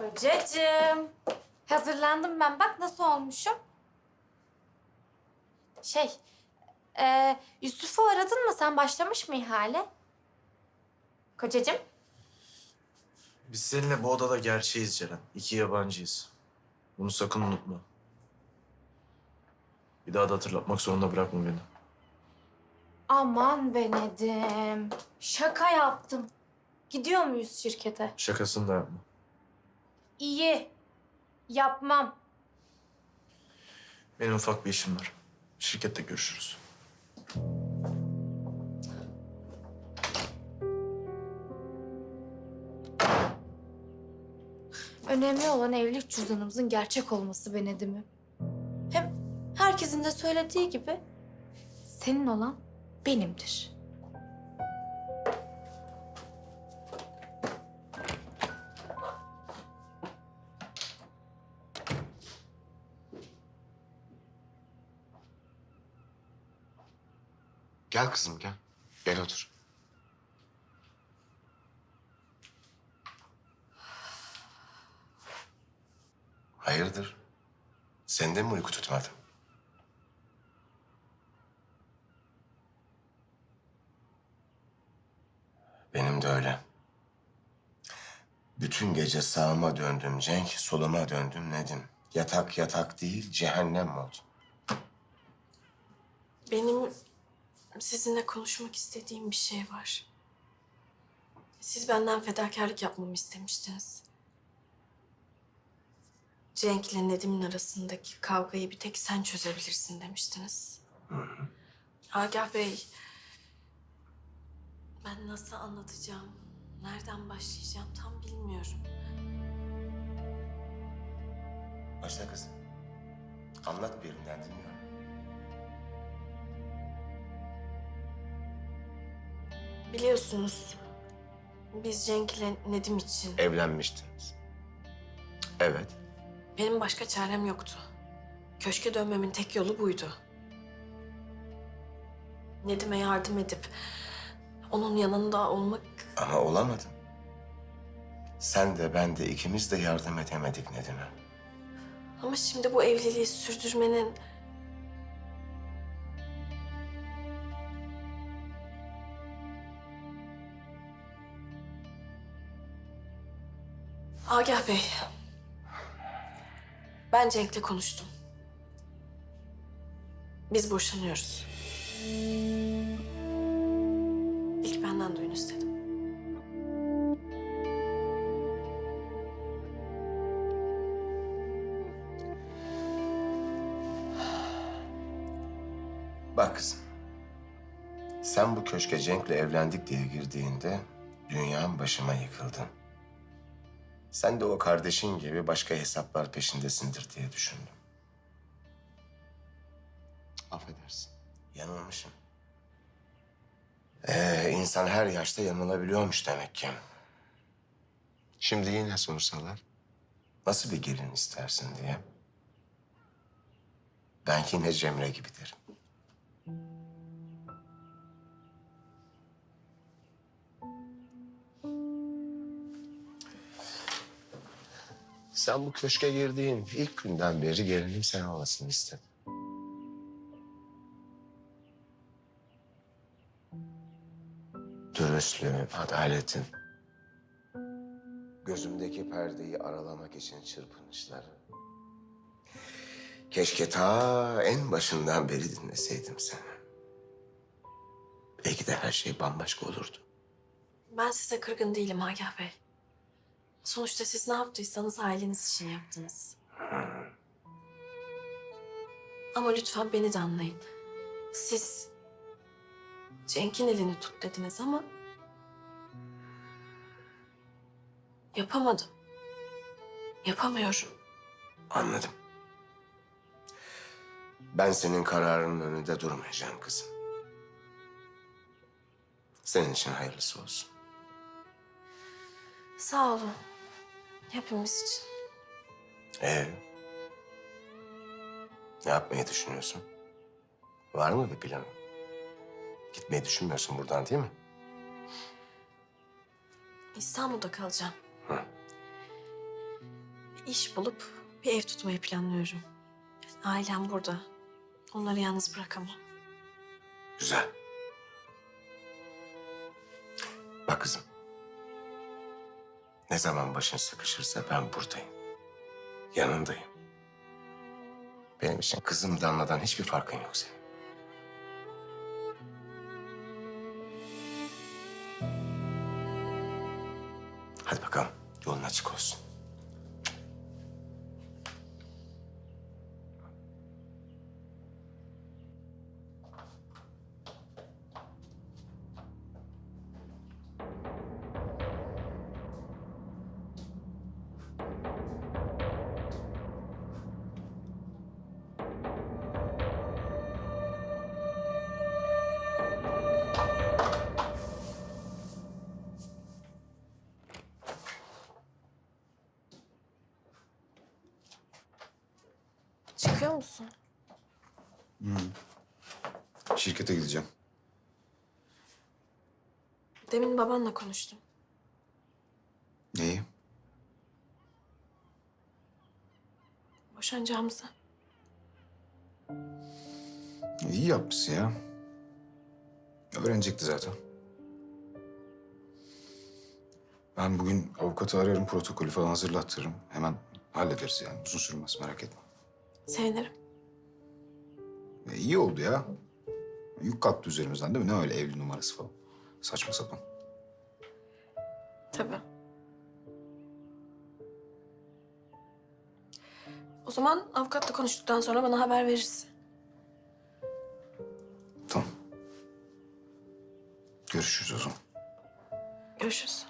Kocacığım. Hazırlandım ben. Bak nasıl olmuşum. Şey, e, Yusuf'u aradın mı? Sen başlamış mı ihale? Kocacığım. Biz seninle bu odada gerçeğiz Ceren. İki yabancıyız. Bunu sakın unutma. Bir daha da hatırlatmak zorunda bırakma beni. Aman be Nedim. Şaka yaptım. Gidiyor muyuz şirkete? Şakasını da yapma. İyi. Yapmam. Benim ufak bir işim var. Şirkette görüşürüz. Önemli olan evlilik cüzdanımızın gerçek olması be Nedim'im. Hem herkesin de söylediği gibi senin olan benimdir. Gel kızım gel. Gel otur. Hayırdır? Sende mi uyku tutmadı? Benim de öyle. Bütün gece sağıma döndüm Cenk, soluma döndüm Nedim. Yatak yatak değil, cehennem oldu. Benim sizinle konuşmak istediğim bir şey var. Siz benden fedakarlık yapmamı istemiştiniz. Cenk ile Nedim'in arasındaki kavgayı bir tek sen çözebilirsin demiştiniz. Agah Bey, ben nasıl anlatacağım, nereden başlayacağım tam bilmiyorum. Başla kızım. Anlat bir yerinden dinliyorum. Biliyorsunuz, biz Cenk ile Nedim için Evlenmiştiniz. Evet. Benim başka çarem yoktu. Köşke dönmemin tek yolu buydu. Nedim'e yardım edip onun yanında olmak... Ama olamadın. Sen de ben de ikimiz de yardım edemedik Nedim'e. Ama şimdi bu evliliği sürdürmenin... Agah Bey. Ben Cenk'le konuştum. Biz boşanıyoruz. İlk benden duyun istedim. Bak kızım. Sen bu köşke Cenk'le evlendik diye girdiğinde dünyam başıma yıkıldı. Sen de o kardeşin gibi başka hesaplar peşindesindir diye düşündüm. Affedersin. Yanılmışım. Ee, insan her yaşta yanılabiliyormuş demek ki. Şimdi yine sorsalar nasıl bir gelin istersin diye. Ben yine Cemre gibi derim. Sen bu köşke girdiğin ilk günden beri gelinim sen olasın istedim. Dürüstlüğün, adaletin, gözümdeki perdeyi aralamak için çırpınışları. Keşke ta en başından beri dinleseydim seni. Belki de her şey bambaşka olurdu. Ben size kırgın değilim Agah Bey. Sonuçta siz ne yaptıysanız aileniz için yaptınız. Ama lütfen beni de anlayın. Siz Cenk'in elini tut dediniz ama yapamadım. Yapamıyorum. Anladım. Ben senin kararının önünde durmayacağım kızım. Senin için hayırlısı olsun. Sağ olun. Hepimiz için. Ee, ne yapmayı düşünüyorsun? Var mı bir planın? Gitmeyi düşünmüyorsun buradan değil mi? İstanbul'da kalacağım. Hı. iş bulup bir ev tutmayı planlıyorum. Ailem burada. Onları yalnız bırakamam. Güzel. Bak kızım. Ne zaman başın sıkışırsa ben buradayım. Yanındayım. Benim için kızım Danla'dan hiçbir farkın yok senin. Hadi bakalım yolun açık olsun. Çıkıyor musun? Şirkete gideceğim. Demin babanla konuştum. Neyi? Boşanacağımızı. İyi yapmışsın ya. Öğrenecekti zaten. Ben bugün avukatı ararım, protokolü falan hazırlattırırım. Hemen hallederiz yani. Uzun sürmez, merak etme. Sevinirim. E, iyi oldu ya. Yük kalktı üzerimizden değil mi? Ne öyle evli numarası falan. Saçma sapan. Tabii. O zaman avukatla konuştuktan sonra bana haber verirsin. Tamam. Görüşürüz o zaman. Görüşürüz.